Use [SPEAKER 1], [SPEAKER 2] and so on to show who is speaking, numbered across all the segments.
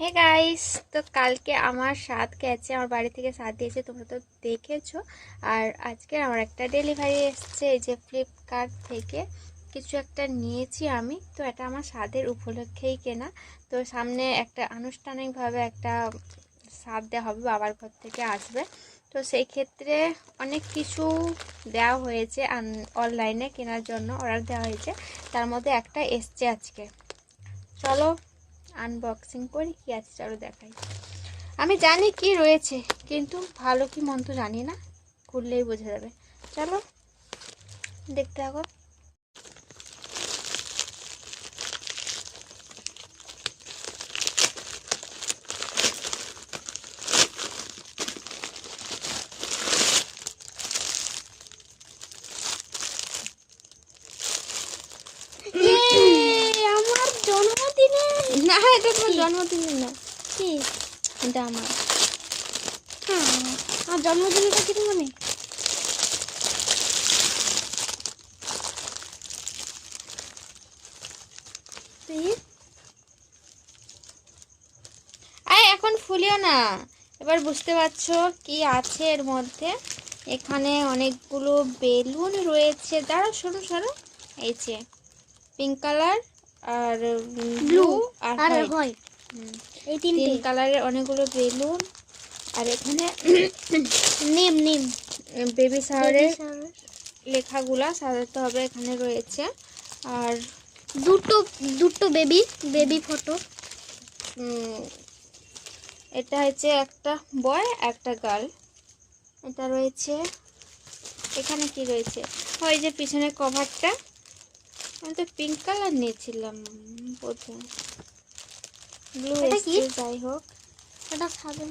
[SPEAKER 1] Hey guys তো কালকে আমার স্বাদ গেছে, আমার বাড়ি থেকে স্বাদ দিয়েছে, তোমরা তো দেখেছ। আর আজকে আমার একটা ডেলিভারি এসছে, এই যে ফ্লিপকার্ট থেকে। কিছু একটা নিয়েছি আমি, তো এটা আমার স্বাদের উপলক্ষেই কেনা। তো সামনে একটা আনুষ্ঠানিকভাবে একটা স্বাদ দেওয়া হবে, বাবার ঘর থেকে আসবে। তো সেই ক্ষেত্রে অনেক কিছু দেওয়া হয়েছে অনলাইনে কেনার জন্য অর্ডার দেওয়া হয়েছে। তার মধ্যে একটা এসছে আজকে। চলো আনবক্সিং করি কি আছে চলো দেখাই। আমি জানি কি রয়েছে কিন্তু ভালো কি মন্দ জানি না খুললেই বোঝা যাবে। চলো দেখতে থাকো।
[SPEAKER 2] আমার
[SPEAKER 1] না এটা তোমার জন্মদিন না।
[SPEAKER 2] কি?
[SPEAKER 1] এটা আমার।
[SPEAKER 2] হ্যাঁ আমার জন্মদিনটা কি মানে
[SPEAKER 1] আরে এখন ফুলিও না। এবার বুঝতে পারছ কি আছে এর মধ্যে। এখানে অনেকগুলো বেলুন রয়েছে। দাঁড়াও শোনো শোনো। এই যে পিঙ্ক কালার আর ব্লু আর হোয়াইট
[SPEAKER 2] এই
[SPEAKER 1] তিন কালারের অনেকগুলো বেলুন। আর এখানে
[SPEAKER 2] নেম নেম।
[SPEAKER 1] বেবি শাওয়ারের লেখাগুলা সাজাতে হবে এখানে রয়েছে। আর
[SPEAKER 2] দুটো দুটো বেবি বেবি ফটো
[SPEAKER 1] এটা হচ্ছে একটা বয় একটা গার্ল এটা রয়েছে এখানে কি রয়েছে? ওই যে পিছনে কভারটা আমি তো পিঙ্ক কালার নিয়েছিলাম বোধহয়। ব্লু? এসছে যাই হোক।
[SPEAKER 2] এটা খাবে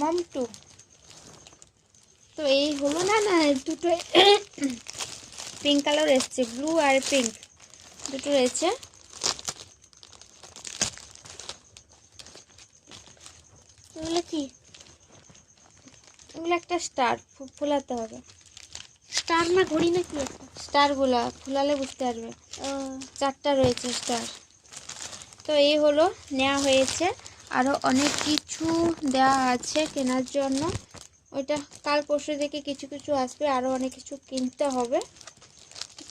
[SPEAKER 1] মম টু তো এই হলো না না দুটো পিঙ্ক কালার এসছে ব্লু আর পিঙ্ক দুটো রয়েছে।
[SPEAKER 2] এগুলো কি?
[SPEAKER 1] এগুলো একটা স্টার ফুলাতে হবে।
[SPEAKER 2] স্টার না ঘড়ি না কি একটা
[SPEAKER 1] স্টারগুলা ফুলালে বুঝতে পারবে। চারটা রয়েছে স্টার তো এই হলো নেওয়া হয়েছে। আরও অনেক কিছু দেওয়া আছে কেনার জন্য। ওইটা কাল পরশু থেকে কিছু কিছু আসবে আরও অনেক কিছু কিনতে হবে।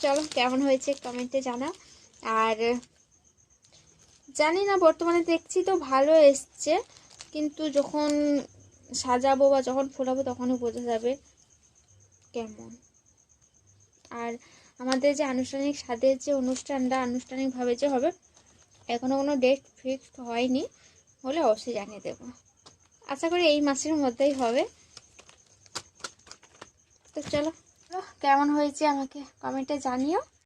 [SPEAKER 1] চলো কেমন হয়েছে কমেন্টে জানাও। আর জানি না বর্তমানে দেখছি তো ভালো এসছে কিন্তু যখন সাজাবো বা যখন ফোলাবো তখনই বোঝা যাবে কেমন। আর আমাদের যে আনুষ্ঠানিক স্বাদের যে অনুষ্ঠানটা আনুষ্ঠানিকভাবে যে হবে এখনও কোনো ডেট ফিক্সড হয়নি হলে অবশ্যই জানিয়ে দেবো। আশা করি এই মাসের মধ্যেই হবে। তো চলো, কেমন হয়েছে আমাকে কমেন্টে জানিও।